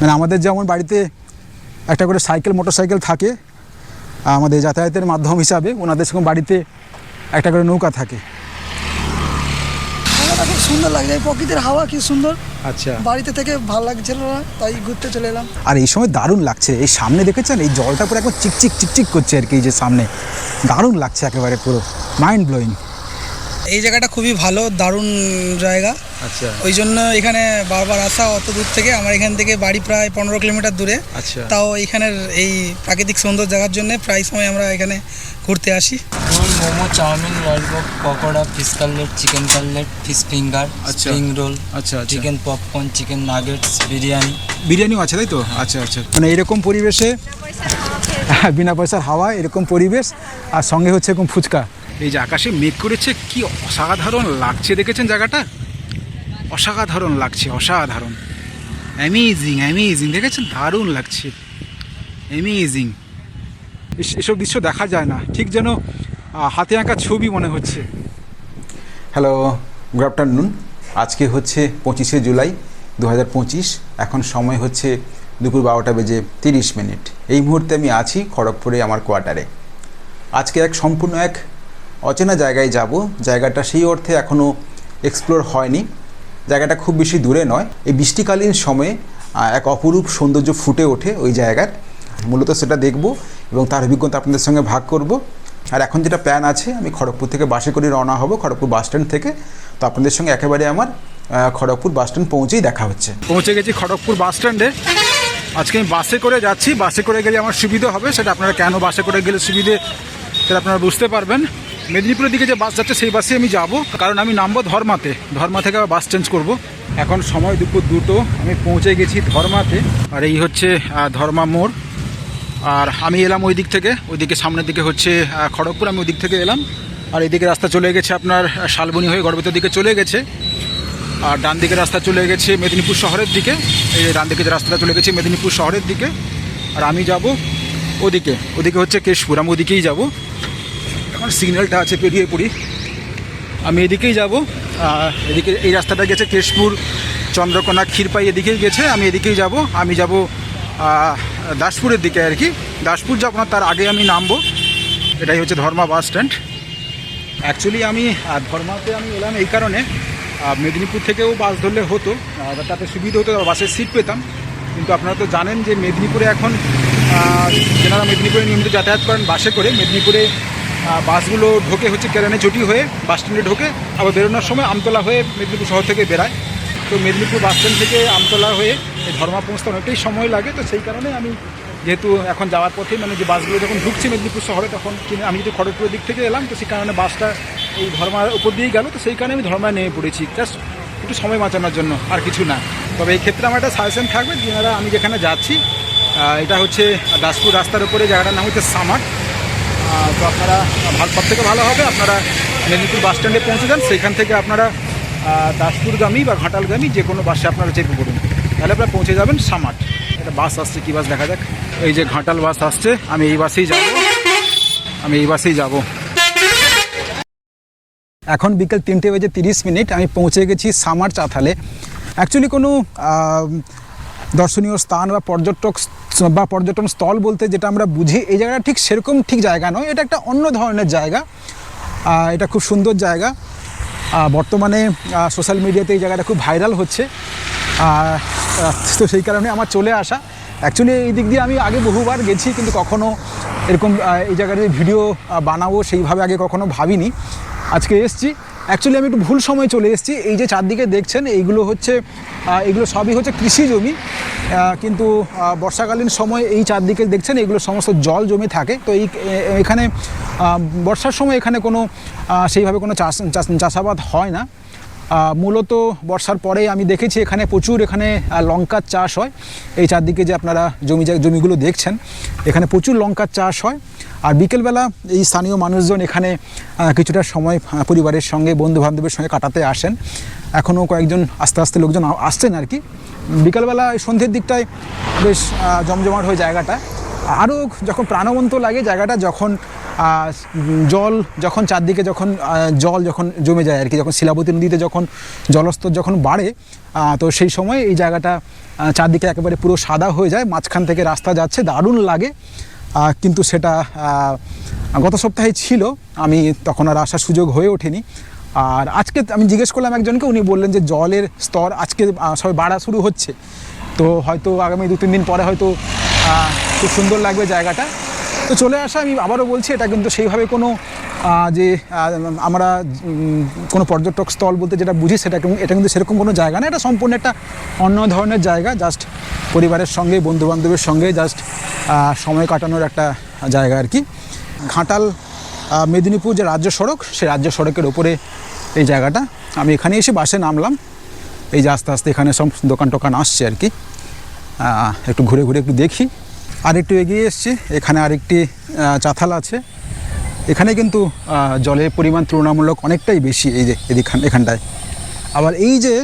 মানে আমাদের যেমন বাড়িতে একটা করে সাইকেল মোটর সাইকেল থাকে আমাদের যাতায়াতের মাধ্যম হিসাবে ওনাদের সঙ্গে বাড়িতে একটা করে নৌকা থাকে। খুব সুন্দর লাগছে এই প্রকৃতির হাওয়া কি সুন্দর। আচ্ছা। বাড়িতে থেকে ভালো লাগছিল না তাই ঘুরতে চলে এলাম। আর এই সময় দারুণ লাগছে এই সামনে দেখেছেন এই জলটা পুরো একদম চিকচিক চিকচিক করছে আর কি এই যে সামনে। দারুণ লাগছে একেবারে পুরো মাইন্ড ব্লোয়িং এই জায়গাটা খুবই ভালো দারুণ জায়গা। আচ্ছা। ওই জন্য এখানে বারবার আসা অত দূর থেকে। আমার এখান থেকে বাড়ি প্রায় পনেরো কিলোমিটার দূরে। আচ্ছা। তাও এখানের এই প্রাকৃতিক সুন্দর জায়গার জন্য প্রায় সময় আমরা এখানে ঘুরতে আসি। Roll momo chow mein lollipop pakora fish cutlet chicken cutlet fish finger আচ্ছা। স্প্রিং রোল আচ্ছা আচ্ছা। Chicken popcorn chicken nuggets biryani বিরিয়ানিও আছে তাই তো? আচ্ছা আচ্ছা। মানে এরকম পরিবেশে হ্যাঁ, বিনা পয়সার হাওয়া এরকম পরিবেশ আর সঙ্গে হচ্ছে এরকম ফুচকা। এই যে আকাশে মেঘ করেছে কি অসাধারণ লাগছে দেখেছেন জায়গাটা? অসাধারণ লাগছে, অসাধারণ। অ্যামেজিং অ্যামেজিং দেখেছেন? দারুণ লাগছে। অ্যামেজিং এসব দৃশ্য দেখা যায় না। ঠিক যেন হাতে আঁকা ছবি মনে হচ্ছে। হ্যালো গুড আফটারনুন আজকে হচ্ছে পঁচিশে জুলাই দু হাজার পঁচিশ। এখন সময় হচ্ছে দুপুর বারোটা বেজে তিরিশ মিনিট। এই মুহূর্তে আমি আছি খড়গপুরে আমার কোয়ার্টারে। আজকে এক সম্পূর্ণ এক অচেনা জায়গায় যাব। জায়গাটা সেই অর্থে এখনও এক্সপ্লোর হয়নি। জায়গাটা খুব বেশি দূরে নয়। এই বৃষ্টিকালীন সময়ে এক অপরূপ সৌন্দর্য ফুটে ওঠে ওই জায়গার। মূলত সেটা দেখব এবং তার অভিজ্ঞতা আপনাদের সঙ্গে ভাগ করব। আর এখন যেটা প্ল্যান আছে, আমি খড়গপুর থেকে বাসে করে রওনা হব, খড়গপুর বাস স্ট্যান্ড থেকে। তো আপনাদের সঙ্গে একেবারে আমার খড়গপুর বাস স্ট্যান্ড পৌঁছেই দেখা হচ্ছে। পৌঁছে গেছি খড়গপুর বাস স্ট্যান্ডে। আজকে আমি বাসে করে যাচ্ছি। বাসে করে গেলে আমার সুবিধা হবে, সেটা আপনারা কেন বাসে করে গেলে সুবিধে, সেটা আপনারা বুঝতে পারবেন। মেদিনীপুরের দিকে যে বাস যাচ্ছে, সেই বাসে আমি যাব। কারণ আমি নামবো ধর্মাতে। ধর্মা থেকে বাস চেঞ্জ করব। এখন সময় দুপুর দুটো। আমি পৌঁছে গেছি ধর্মাতে। আর এই হচ্ছে ধর্মা মোড়। আর আমি এলাম ওই দিক থেকে। ওইদিকে সামনের দিকে হচ্ছে খড়গপুর। আমি ওই দিক থেকে এলাম। আর এদিকে রাস্তা চলে গেছে আপনার শালবনি হয়ে গড়বেতার দিকে চলে গেছে। আর ডান দিকে রাস্তা চলে গেছে মেদিনীপুর শহরের দিকে। এই ডান দিকে যে রাস্তাটা চলে গেছে মেদিনীপুর শহরের দিকে। আর আমি যাব ওদিকে। ওদিকে হচ্ছে কেশপুর। আমি ওদিকেই যাব। এখন সিগন্যালটা আছে পেরিয়ে পড়ি আমি এদিকেই যাব। এদিকে এই রাস্তাটা গেছে কেশপুর, চন্দ্রকোনা, ক্ষীরপাই এদিকেই গেছে, আমি এদিকেই যাব। আমি যাব দাসপুরের দিকে আর কি। দাসপুর যাব না, তার আগে আমি নামবো। এটাই হচ্ছে ধর্মা বাস স্ট্যান্ড। অ্যাকচুয়ালি আমি ধর্মাতে আমি এলাম এই কারণে। মেদিনীপুর থেকেও বাস ধরলে হতো। তাতে সুবিধা হতো বাসের সিট পেতাম। কিন্তু আপনারা তো জানেন যে মেদিনীপুরে এখন যেনারা মেদিনীপুরে নিয়মিত যাতায়াত করেন বাসে করে, মেদিনীপুরে বাসগুলো ঢোকে হচ্ছে কেরানে চটি হয়ে বাস স্ট্যান্ডে ঢোকে আবার বেরোনোর সময় আমতলা হয়ে মেদিনীপুর শহর থেকে বেরায়। তো মেদিনীপুর বাস স্ট্যান্ড থেকে আমতলা হয়ে ধর্মা পৌঁছতে অনেকটাই সময় লাগে তো সেই কারণে আমি যেহেতু এখন যাওয়ার পথে মানে যে বাসগুলো যখন ঢুকছে মেদিনীপুর শহরে তখন আমি যদি খড়গপুরের দিক থেকে এলাম তো সেই কারণে বাসটা এই ধর্মার উপর দিয়েই গেল তো সেই কারণে আমি ধর্মায় নেমে পড়েছি। জাস্ট একটু সময় বাঁচানোর জন্য আর কিছু না। তবে এই ক্ষেত্রে আমার একটা সাজেশন থাকবে যেনারা আমি যেখানে যাচ্ছি এটা হচ্ছে দাসপুর রাস্তার উপরে জায়গাটার নাম হচ্ছে আহ, তো আপনারা সব থেকে ভালো হবে। আপনারা মেদিনীপুর বাস স্ট্যান্ডে পৌঁছে যান। সেখান থেকে আপনারা দাসপুরগামী বা ঘাটালগামী যে কোনো বাসে আপনারা চেপে পড়ুন তাহলে আপনারা পৌঁছে যাবেন সামাট। এটা বাস আসছে, কী বাস দেখা যাক। এই যে ঘাটাল বাস আসছে, আমি এই বাসেই যাব। আমি এই বাসেই যাব। এখন বিকেল তিনটে বেজে তিরিশ মিনিট, আমি পৌঁছে গেছি সামার চাথালে। অ্যাকচুয়ালি কোনো দর্শনীয় স্থান বা পর্যটক বা পর্যটন স্থল বলতে যেটা আমরা বুঝি, এই জায়গাটা ঠিক সেরকম ঠিক জায়গা নয়। এটা একটা অন্য ধরনের জায়গা। এটা খুব সুন্দর জায়গা। বর্তমানে সোশ্যাল মিডিয়াতে এই জায়গাটা খুব ভাইরাল হচ্ছে। তো সেই কারণে আমার চলে আসা। অ্যাকচুয়ালি এই দিক দিয়ে আমি আগে বহুবার গেছি, কিন্তু কখনও এরকম এই জায়গার ভিডিও বানাবো সেইভাবে আগে কখনো ভাবিনি। আজকে এসছি অ্যাকচুয়ালি আমি একটু ভুল সময় চলে এসেছি। এই যে চারদিকে দেখছেন, এইগুলো হচ্ছে এগুলো সবই হচ্ছে কৃষি জমি। কিন্তু বর্ষাকালীন সময় এই চারদিকে দেখছেন, এগুলো সমস্ত জল জমে থাকে। তো এই এখানে বর্ষার সময় এখানে কোনো সেইভাবে কোনো চাষ- চাষাবাদ হয় না। মূলত বর্ষার পরে আমি দেখেছি এখানে প্রচুর এখানে লঙ্কার চাষ হয়। এই চারদিকে যে আপনারা জমি, জমিগুলো দেখছেন, এখানে প্রচুর লঙ্কার চাষ হয়। আর বিকেলবেলা এই স্থানীয় মানুষজন এখানে কিছুটা সময় পরিবারের সঙ্গে বন্ধু বান্ধবের সঙ্গে কাটাতে আসেন। এখনও কয়েকজন আস্তে আস্তে লোকজন আসছেন আর কি। বিকালবেলা সন্ধ্যের দিকটায় বেশ জমজমাট হয়ে জায়গাটা। আরও যখন প্রাণবন্ত লাগে জায়গাটা, যখন জল যখন চারদিকে যখন জল যখন জমে যায় আর কি, যখন শিলাবতী নদীতে যখন জলস্তর যখন বাড়ে তো সেই সময় এই জায়গাটা চারদিকে একেবারে পুরো সাদা হয়ে যায়। মাঝখান থেকে রাস্তা যাচ্ছে, দারুণ লাগে। কিন্তু সেটা গত সপ্তাহে ছিল। আমি তখন আর আসার সুযোগ হয়ে ওঠেনি। আর আজকে আমি জিজ্ঞেস করলাম একজনকে, উনি বললেন যে জলের স্তর আজকে সবাই বাড়া শুরু হচ্ছে। তো হয়তো আগামী দু তিন দিন পরে হয়তো খুব সুন্দর লাগবে জায়গাটা। তো চলে আসা, আমি আবারও বলছি, এটা কিন্তু সেইভাবে কোনো যে আমরা কোনো পর্যটক স্থল বলতে যেটা বুঝি, সেটা এটা কিন্তু সেরকম কোনো জায়গা না। এটা সম্পূর্ণ একটা অন্য ধরনের জায়গা জাস্ট পরিবারের সঙ্গে, বন্ধুবান্ধবের সঙ্গে জাস্ট সময় কাটানোর একটা জায়গা আর কি। ঘাটাল মেদিনীপুর যে রাজ্য সড়ক, সেই রাজ্য সড়কের ওপরে এই জায়গাটা। আমি এখানে এসে বাসে নামলাম। এই যে আস্তে আস্তে এখানে সব দোকান টোকান আসছে আর কি। একটু ঘুরে ঘুরে একটু দেখি। আর একটু এগিয়ে এসছি। এখানে আরেকটি চাতাল আছে। এখানে কিন্তু জলের পরিমাণ তুলনামূলক অনেকটাই বেশি এই যে এদিখান এখানটায়। আবার এই যে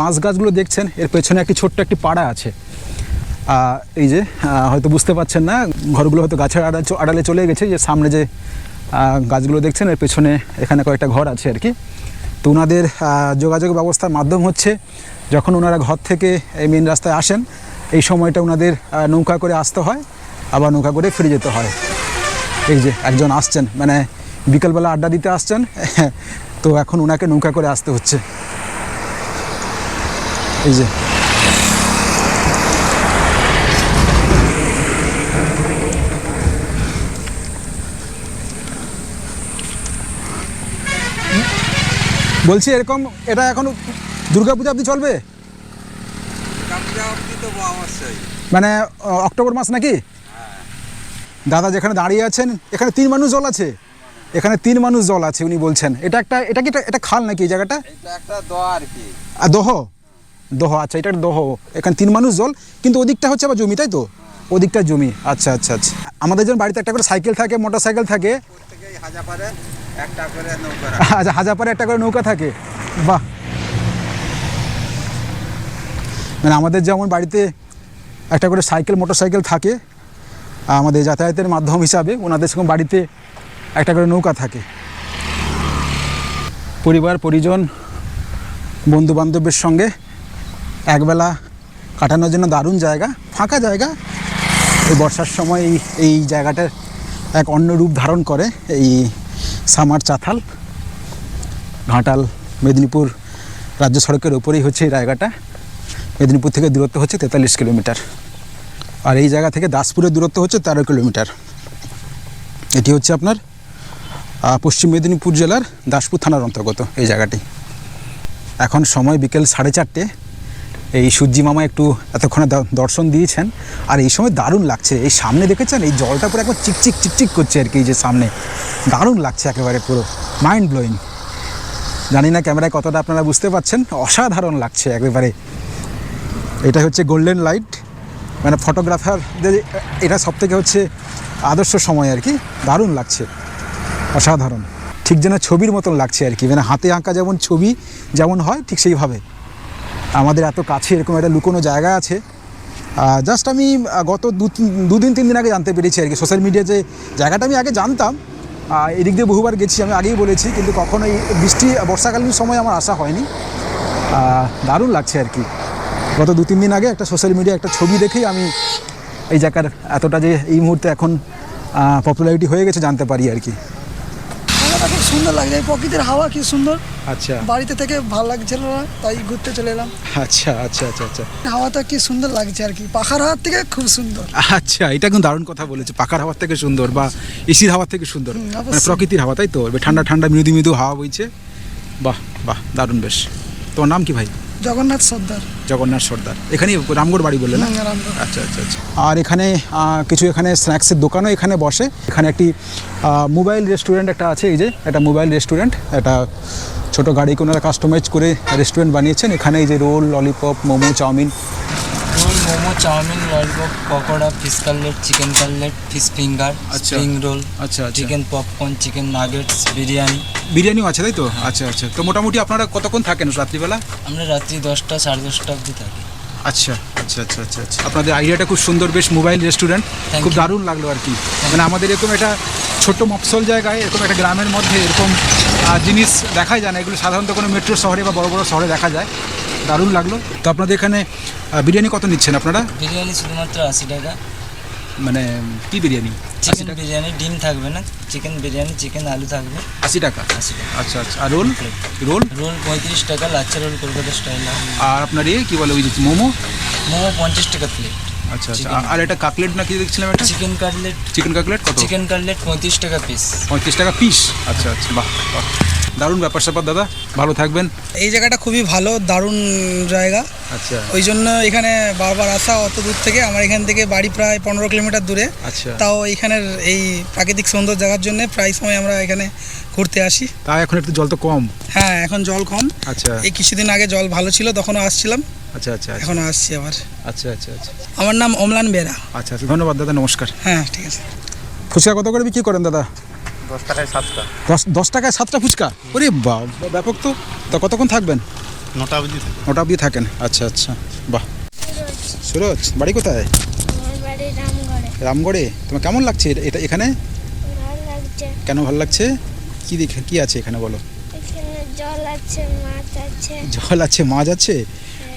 বাঁশ গাছগুলো দেখছেন, এর পেছনে একটি ছোট্ট একটি পাড়া আছে। এই যে হয়তো বুঝতে পারছেন না, ঘরগুলো হয়তো গাছের আড়ালে আড়ালে চলে গেছে, যে সামনে যে গাছগুলো দেখছেন, এর পেছনে এখানে কয়েকটা ঘর আছে আর কি। তো ওনাদের যোগাযোগ ব্যবস্থার মাধ্যম হচ্ছে, যখন ওনারা ঘর থেকে এই মেন রাস্তায় আসেন, এই সময়টা ওনাদের নৌকা করে আসতে হয়, আবার নৌকা করে ফিরে যেতে হয়। এই যে একজন আসছেন মানে বিকেলবেলা আড্ডা দিতে আসছেন, তো এখন ওনাকে নৌকা করে আসতে হচ্ছে। এই যে বলছি এরকম এটা এখন দুর্গাপূজা অবধি চলবে? মানে অক্টোবর মাস নাকি? দাদা যেখানে দাঁড়িয়ে আছেন এখানে তিন মানুষ জল আছে? এখানে তিন মানুষ জল আছে উনি বলছেন। এটা একটা এটা কি এটা- খাল নাকি এই জায়গাটা? দহ? দহ আচ্ছা এটা দহ। এখানে তিন মানুষ জল কিন্তু ওদিকটা হচ্ছে আবার জমি তাই তো? ওদিকটা জমি। আচ্ছা আচ্ছা আচ্ছা। আমাদের যেমন বাড়িতে একটা করে সাইকেল থাকে মোটর সাইকেল থাকে। প্রত্যেকেই হাজার পারে আচ্ছা একটা করে নৌকা থাকে। বাহ। মানে আমাদের যেমন বাড়িতে একটা করে সাইকেল মোটর সাইকেল থাকে, আমাদের যাতায়াতের মাধ্যম হিসাবে ওনাদের সেরকম বাড়িতে একটা করে নৌকা থাকে। পরিবার, পরিজন বন্ধু বান্ধবের সঙ্গে একবেলা কাটানোর জন্য দারুণ জায়গা, ফাঁকা জায়গা এই বর্ষার সময় এই এই জায়গাটার এক অন্য রূপ ধারণ করে এই সামার চাথাল, ঘাটাল, মেদিনীপুর রাজ্য সড়কের ওপরেই হচ্ছে এই জায়গাটা। মেদিনীপুর থেকে দূরত্ব হচ্ছে তেতাল্লিশ কিলোমিটার। আর এই জায়গা থেকে দাসপুরের দূরত্ব হচ্ছে তেরো কিলোমিটার। এটি হচ্ছে আপনার পশ্চিম মেদিনীপুর জেলার দাসপুর থানার অন্তর্গত এই জায়গাটি। এখন সময় বিকেল সাড়ে চারটে। এই সূর্যি মামা একটু এতক্ষণে দর্শন দিয়েছেন। আর এই সময় দারুণ লাগছে। এই সামনে দেখেছেন? এই জলটা পুরো একবার চিকচিক চিকচিক করছে আর কি এই যে সামনে। দারুণ লাগছে একেবারে পুরো। মাইন্ড ব্লোয়িং জানি না ক্যামেরায় কতটা আপনারা বুঝতে পারছেন। অসাধারণ লাগছে একেবারে। এটা হচ্ছে গোল্ডেন লাইট মানে ফটোগ্রাফার এটা সব থেকে হচ্ছে আদর্শ সময় আর কি। দারুণ লাগছে। অসাধারণ। ঠিক যেন ছবির মতন লাগছে আর কি। মানে হাতে আঁকা যেমন ছবি যেমন হয়, ঠিক সেইভাবে। আমাদের এত কাছে এরকম একটা লুকোনো জায়গা আছে। জাস্ট আমি গত দুদিন তিন দিন আগে জানতে পেরেছি আর কি। সোশ্যাল মিডিয়া যে জায়গাটা আমি আগে জানতাম এদিক দিয়ে বহুবার গেছি, আমি আগেই বলেছি, কিন্তু কখনো এই বৃষ্টি, বর্ষাকালীন সময় আমার আসা হয়নি। দারুণ লাগছে আর কি। গত দু তিন দিন আগে একটা সোশ্যাল মিডিয়া একটা ছবি দেখেই আমি এই জায়গার এতটা যে এই মুহূর্তে এখন পপুলারিটি হয়ে গেছে জানতে পারি আর কি। সুন্দর লাগছে প্রকৃতির হাওয়া কি সুন্দর। আচ্ছা। বাড়িতে থেকে ভালো লাগছিল না তাই ঘুরতে চলে এলাম। আচ্ছা আচ্ছা আচ্ছা আচ্ছা। হাওয়াটা কি সুন্দর লাগছে আর কি। পাখার হাওয়ার থেকে খুব সুন্দর। আচ্ছা এটা একদম দারুণ কথা বলেছে। পাখার হাওয়ার থেকে সুন্দর বা এসির হাওয়ার থেকে সুন্দর। মানে প্রকৃতির হাওয়া তাই তো? এবার ঠান্ডা ঠান্ডা মৃদু মৃদু হাওয়া বইছে। বাহ বাহ দারুণ বেশ। তোমার নাম কি ভাই? জগন্নাথ সর্দার। জগন্নাথ সর্দার। এখানেই রামগড় বাড়ি বললে না? আচ্ছা আচ্ছা আচ্ছা। আর এখানে কিছু এখানে স্ন্যাক্সের দোকানও এখানে বসে। এখানে একটি মোবাইল রেস্টুরেন্ট একটা আছে এই যে একটা মোবাইল রেস্টুরেন্ট একটা ছোট গাড়ি ওনারা কাস্টমাইজ করে রেস্টুরেন্ট বানিয়েছেন। এখানে এই যে roll lollipop momo chow mein. Roll momo chow mein lollipop pakora fish cutlet chicken cutlet fish finger আচ্ছা। স্প্রিং রোল আচ্ছা আচ্ছা। Chicken popcorn chicken nuggets biryani বিরিয়ানিও আছে তাই তো? আচ্ছা আচ্ছা। তো মোটামুটি আপনারা কতক্ষণ থাকেন রাত্রিবেলা? আমরা রাত্রি দশটা সাড়ে দশটা অবধি থাকি। আচ্ছা। আচ্ছা আচ্ছা আচ্ছা আচ্ছা। আপনাদের আইডিয়াটা খুব সুন্দর বেশ মোবাইল রেস্টুরেন্ট খুব দারুণ লাগল আর কি। মানে আমাদের এরকম একটা ছোট্ট মফসল জায়গায় এরকম একটা গ্রামের মধ্যে এরকম জিনিস দেখাই যায় না। এগুলো সাধারণত কোনো মেট্রো শহরে বা বড় বড় শহরে দেখা যায়। দারুণ লাগল। তো আপনাদের এখানে বিরিয়ানি কত নিচ্ছেন আপনারা? বিরিয়ানি শুধুমাত্র আশি টাকা। মানে কি বিরিয়ানি? চিকেন বিরিয়ানি ডিম থাকবে না। চিকেন বিরিয়ানি চিকেন আলু থাকবে। আশি টাকা? আশি টাকা। আচ্ছা আচ্ছা। আর রোল? রোল? রোল পঁয়ত্রিশ টাকা লাচ্চা রোল কলকাতা স্টাইল আর আপনার ইয়ে কী বলে ওই মোমো? মোমো পঞ্চাশ টাকা প্লেট আচ্ছা আচ্ছা। আর এটা কাটলেট না কি দেখছিলাম এটা? চিকেন কাটলেট চিকেন কাটলেট কত? চিকেন কাটলেট পঁয়ত্রিশ টাকা পিস পঁয়ত্রিশ টাকা পিস আচ্ছা আচ্ছা। বাহ বাহ। দারুণ ব্যাপার স্যাপার দাদা। ভালো থাকবেন। এই জায়গাটা খুবই ভালো দারুণ জায়গা। আচ্ছা। ওই জন্য এখানে বারবার আসা অত দূর থেকে আমার এখান থেকে বাড়ি প্রায় পনেরো কিলোমিটার দূরে। আচ্ছা। তাও এখানের এই প্রাকৃতিক সৌন্দর্য জায়গার জন্য প্রায় সময় আমরা এখানে ঘুরতে আসি। তা এখন একটু জল তো কম। হ্যাঁ এখন জল কম। আচ্ছা। এই কিছুদিন আগে জল ভালো ছিল তখনও আসছিলাম। আচ্ছা আচ্ছা আচ্ছা। এখনও আসছি আবার। আচ্ছা আচ্ছা আচ্ছা। আমার নাম অমলান বেরা। আচ্ছা আচ্ছা ধন্যবাদ দাদা নমস্কার। হ্যাঁ ঠিক আছে। ফুচকা কত করে বিক্রি করেন দাদা? দশ টাকায় সাতটা। দশ দশ টাকায় সাতটা ফুচকা? ওরে বাহ ব্যাপক তো। তা কতক্ষণ থাকবেন? নটা অবধি নটা অবধি থাকেন। আচ্ছা আচ্ছা। বাহ। সুরজ বাড়ি কোথায়? রামগড়ে। রামগড়ে? তোমার কেমন লাগছে এটা- এটা এখানে? কেন ভালো লাগছে? কি দেখে কি আছে এখানে বলো? জল আছে মাছ আছে। জল আছে মাছ আছে?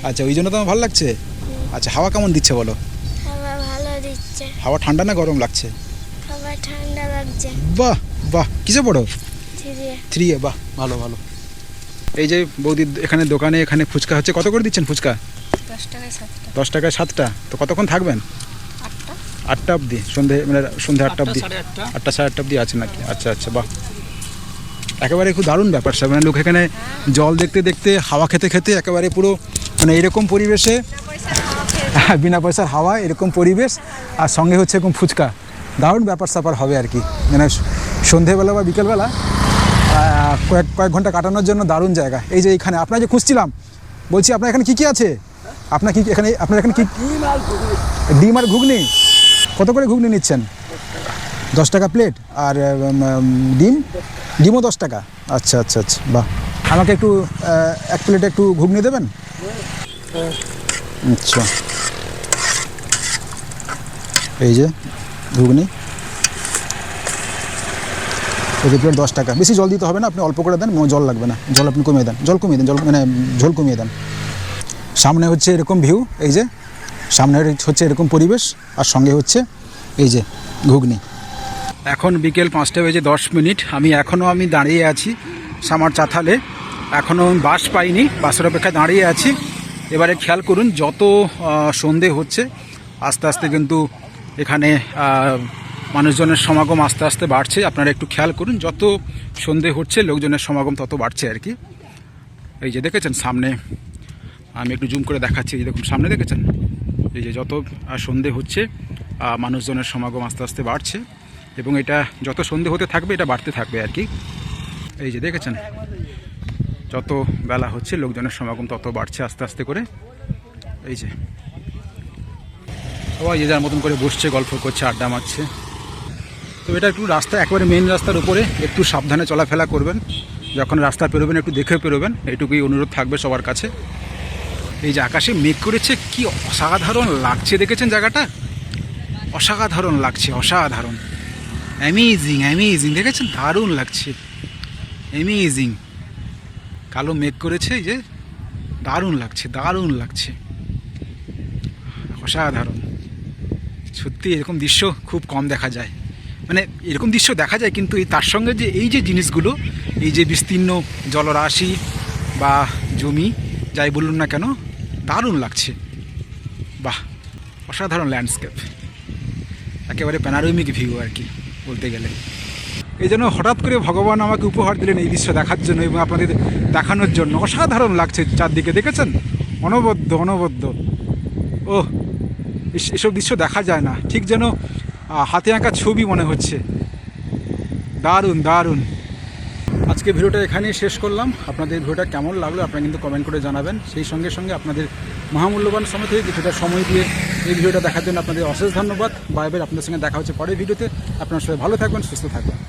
আচ্ছা ওই জন্য তোমার ভালো লাগছে? আচ্ছা হাওয়া কেমন দিচ্ছে বলো? হাওয়া ভালো দিচ্ছে। হাওয়া ঠান্ডা না গরম লাগছে? হাওয়া ঠান্ডা লাগছে। বাহ! বাহ কিসে পড়ো? Three A. বাহ ভালো ভালো। এই যে বৌদি এখানে দোকানে এখানে ফুচকা হচ্ছে কত করে দিচ্ছেন ফুচকা? দশ টাকায় সাতটা। তো কতক্ষণ থাকবেন? আটটা। অবধি সন্ধে মানে সন্ধে আটটা অবধি। আটটা। সাড়ে আটটা অবধি আছে নাকি? আচ্ছা আচ্ছা বাহ। একেবারে খুব দারুণ ব্যাপার স্যার। মানে লোক এখানে জল দেখতে দেখতে হাওয়া খেতে খেতে একেবারে পুরো মানে এরকম পরিবেশে বিনা পয়সার হাওয়া এরকম পরিবেশ আর সঙ্গে হচ্ছে এরকম ফুচকা। দারুণ ব্যাপার স্যাপার হবে আর কি। মানে সন্ধেবেলা বা বিকেলবেলা কয়েক কয়েক ঘণ্টা কাটানোর জন্য দারুণ জায়গা। এই যে এখানে আপনার যে খুঁজছিলাম বলছি আপনার এখানে কী কী আছে? আপনার কি এখানে আপনার এখানে কি ডিম আর ঘুগনি। কত করে ঘুগনি নিচ্ছেন? দশ টাকা প্লেট? আর ডিম? ডিমও দশ টাকা। আচ্ছা আচ্ছা আচ্ছা বাহ। আমাকে একটু এক প্লেট একটু ঘুগনি দেবেন? আচ্ছা। এই যে ঘুগনি। প্রতি প্লেট দশ টাকা। বেশি জল দিতে হবে না, আপনি অল্প করে দেন জল লাগবে না। জল আপনি কমিয়ে দেন, জল কমিয়ে দেন, জল মানে ঝোল কমিয়ে দেন। সামনে হচ্ছে এরকম ভিউ, এই যে। সামনে হচ্ছে এরকম পরিবেশ, আর সঙ্গে হচ্ছে এই যে ঘুগনি। এখন বিকেল পাঁচটা বেজে দশ মিনিট। আমি এখনও আমি দাঁড়িয়ে আছি সামার চাথালে। এখনও আমি বাস পাইনি, বাসের অপেক্ষায় দাঁড়িয়ে আছি। এবারে খেয়াল করুন, যত সন্ধে হচ্ছে, আস্তে আস্তে কিন্তু এখানে মানুষজনের সমাগম আস্তে আস্তে বাড়ছে। আপনারা একটু খেয়াল করুন, যত সন্ধে হচ্ছে, লোকজনের সমাগম তত বাড়ছে আর কি। এই যে দেখেছেন, সামনে আমি একটু জুম করে দেখাচ্ছি, এই দেখুন, সামনে দেখেছেন? এই যে যত সন্ধে হচ্ছে মানুষজনের সমাগম আস্তে আস্তে বাড়ছে এবং এটা যত সন্ধে হতে থাকবে, এটা বাড়তে থাকবে আর কি। এই যে দেখেছেন? যত বেলা হচ্ছে, লোকজনের সমাগম তত বাড়ছে আস্তে আস্তে করে। এই যে। সবাই যে যার মতন করে বসছে, গল্প করছে, আড্ডা মারছে। তো এটা একটু রাস্তা, একেবারে মেন রাস্তার উপরে, একটু সাবধানে চলাফেরা করবেন। যখন রাস্তা পেরোবেন, একটু দেখে পেরোবেন এটুকুই অনুরোধ থাকবে সবার কাছে। এই যে আকাশে মেঘ করেছে, কি অসাধারণ লাগছে, দেখেছেন জায়গাটা? অসাধারণ লাগছে, অসাধারণ। অ্যামেজিং অ্যামেজিং দেখেছেন? দারুণ লাগছে। অ্যামেজিং কালো মেঘ করেছে যে দারুণ লাগছে দারুণ লাগছে। অসাধারণ। সত্যি এরকম দৃশ্য খুব কম দেখা যায়। মানে এরকম দৃশ্য দেখা যায়, কিন্তু এই তার সঙ্গে যে এই যে জিনিসগুলো, এই যে বিস্তীর্ণ জলরাশি বা জমি, যাই বলুন না কেন, দারুণ লাগছে। বাহ, অসাধারণ ল্যান্ডস্কেপ একেবারে প্যানারোমিক ভিউ আর কি, বলতে গেলে। এই জন্য হঠাৎ করে ভগবান আমাকে উপহার দিলেন এই দৃশ্য দেখার জন্য এবং আপনাদের দেখানোর জন্য। অসাধারণ লাগছে চারদিকে, দেখেছেন? অনবদ্য অনবদ্য। ও এস- এসব দৃশ্য দেখা যায় না। ঠিক যেন হাতে আঁকা ছবি মনে হচ্ছে। দারুণ দারুণ। আজকে ভিডিওটা এখানেই শেষ করলাম। আপনাদের ভিডিওটা কেমন লাগল আপনারা কিন্তু কমেন্ট করে জানাবেন। সেই সঙ্গে সঙ্গে আপনাদের মহামূল্যবান সময় থেকে কিছুটা সময় দিয়ে এই ভিডিওটা দেখার জন্য আপনাদের অশেষ ধন্যবাদ। বাইবেল আপনাদের সঙ্গে দেখা হচ্ছে পরের ভিডিওতে। আপনার সবাই ভালো থাকবেন, সুস্থ থাকবেন।